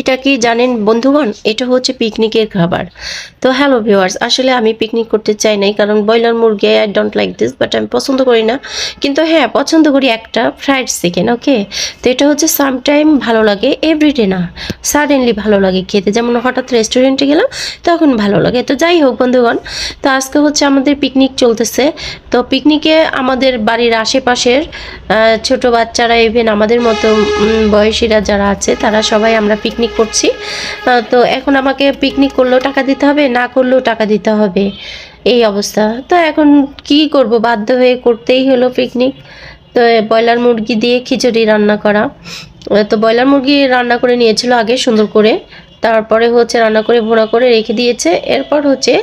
এটা কি জানেন বন্ধুগণ? এটা হচ্ছে পিকনিকের খাবার। তো হ্যালো ভিউয়ার্স আসলে আমি পিকনিক করতে চাই নাই কারণ ব্রয়লার মুরগি I don't like this but আমি পছন্দ করি না। কিন্তু হ্যাঁ পছন্দ করি একটা ফ্রাইড চিকেন ওকে তো এটা হচ্ছে সামটাইম ভালো লাগে এভরিডে না। সাডেনলি ভালো লাগে খেতে। যেমন হঠাৎ রেস্টুরেন্টে গেলাম, তখন ভালো লাগে। তো যাই হোক বন্ধুগণ, তো আজকে হচ্ছে আমাদের পিকনিক চলতেছে। তো পিকনিকে আমাদের বাড়ির আশেপাশের ছোট বাচ্চারা ইভেন আমাদের মতো বয়সীরা যারা আছে, তারা সবাই আমরা পিকনিক করছি। তো এখন আমাকে পিকনিক করলেও টাকা দিতে হবে, না করলেও টাকা দিতে হবে। এই অবস্থা। তো এখন কি করব? বাধ্য হয়ে করতেই হলো পিকনিক তো ব্রয়লার মুরগি দিয়ে খিচুড়ি রান্না করা। তো ব্রয়লার মুরগি রান্না করে নিয়েছিল আগে সুন্দর করে। তারপরে হচ্ছে রান্না করে ভোনা করে রেখে দিয়েছে। এরপর হচ্ছে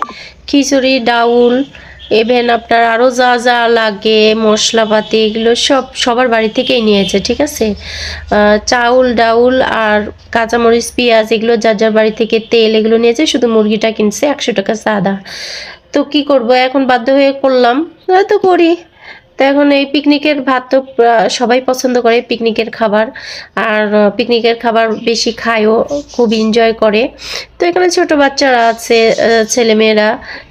খিচুড়ি, ডাউল ইভেন আপনার আরও যা যা লাগে, মশলাপাতি, এগুলো সব সবার বাড়ি থেকেই নিয়েছে, ঠিক আছে? চাউল, ডাউল আর কাঁচামরিচ, পেঁয়াজ, এগুলো যার যার বাড়ি থেকে তেল এগুলো নিয়েছে, শুধু মুরগিটা কিনছে, একশো টাকা সাদা। তো কি করব? এখন বাধ্য হয়ে করলাম। তো করি। তো এখন এই পিকনিকের ভাত তো সবাই পছন্দ করে পিকনিকের খাবার। আর পিকনিকের খাবার বেশি খায়ও, খুব এনজয় করে। তো এখানে ছোট বাচ্চারা আছে ছেলেমেয়েরা।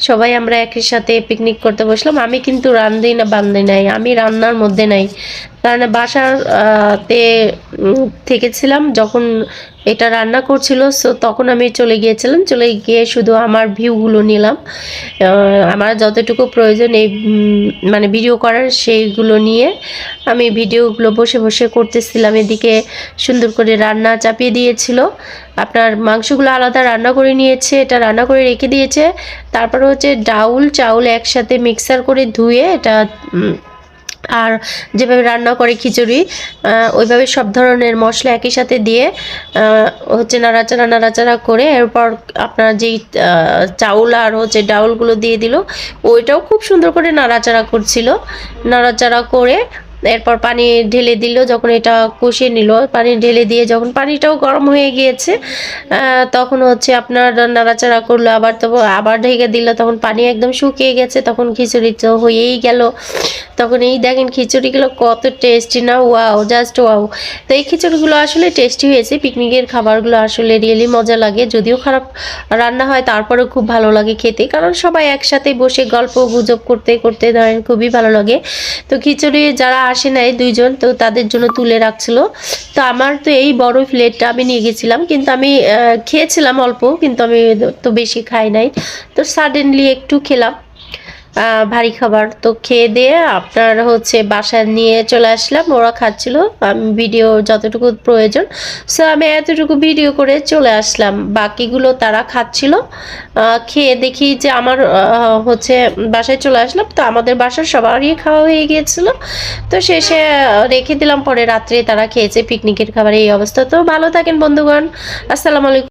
সবাই আমরা একই সাথে পিকনিক করতে বসলাম। আমি কিন্তু রান্ধি না বান্ধি নাই। আমি রান্নার মধ্যে নাই। কারণ বাসার তে থেকেছিলাম যখন এটা রান্না করছিল সো তখন আমি চলে গিয়েছিলাম, চলে গিয়ে শুধু আমার ভিউগুলো নিলাম। আমার যতটুকু প্রয়োজন এই মানে ভিডিও করার সেইগুলো নিয়ে আমি ভিডিওগুলো বসে বসে করতেছিলাম। এদিকে সুন্দর করে রান্না চাপিয়ে দিয়েছিল। আপনার মাংসগুলো আলাদা রান্না করে নিয়েছে, এটা রান্না করে রেখে দিয়েছে। তারপরে হচ্ছে ডাউল, চাউল একসাথে মিক্সার করে ধুয়ে এটা আর যেভাবে রান্না করে খিচুড়ি ওইভাবে সব ধরনের মশলা একই সাথে দিয়ে হচ্ছে নাড়াচাড়া নাড়াচাড়া করে এরপর আপনার যেই চাউল আর হচ্ছে ডাউলগুলো দিয়ে দিল, ওইটাও খুব সুন্দর করে নাড়াচাড়া করছিল। নাড়াচাড়া করে এরপর পানি ঢেলে দিল, যখন এটা কষিয়ে নিল, পানি ঢেলে দিয়ে যখন পানিটাও গরম হয়ে গিয়েছে তখন হচ্ছে আপনার নাড়াচাড়া করল, আবার তো আবার ঢেকে দিল, তখন পানি একদম শুকিয়ে গেছে, তখন খিচুড়ি তো হয়েই গেল। তখন এই দেখেন খিচুড়িগুলো কত টেস্টি না ওয়াও জাস্ট ওয়াও তো এই খিচুড়িগুলো আসলে টেস্টি হয়েছে পিকনিকের খাবারগুলো আসলে রিয়েলি মজা লাগে, যদিও খারাপ রান্না হয়, তারপরেও খুব ভালো লাগে খেতে, কারণ সবাই একসাথে বসে গল্প গুজব করতে করতে ধরেন খুবই ভালো লাগে। তো খিচুড়ি যারা আসে নাই দুইজন, তো তাদের জন্য তুলে রাখছিল। তো আমার তো এই বড় প্লেটটা আমি নিয়ে গেছিলাম, কিন্তু আমি খেয়েছিলাম অল্প, কিন্তু আমি তো বেশি খাই নাই। তো সাডেনলি একটু খেলাম। ভারী খাবার। তো খেয়ে দিয়ে আপনার হচ্ছে বাসায় নিয়ে চলে আসলাম, ওরা খাচ্ছিল, আমি ভিডিও যতটুকু প্রয়োজন। সো আমি এতটুকু ভিডিও করে চলে আসলাম। বাকিগুলো তারা খাচ্ছিল। খেয়ে দেখি যে আমার হচ্ছে বাসায় চলে আসলাম। তো আমাদের বাসার সবারই খাওয়া হয়ে গিয়েছিল। তো শেষে রেখে দিলাম। পরে রাত্রে তারা খেয়েছে পিকনিকের খাবার এই অবস্থা। তো ভালো থাকেন বন্ধুগণ। আসসালামু আলাইকুম।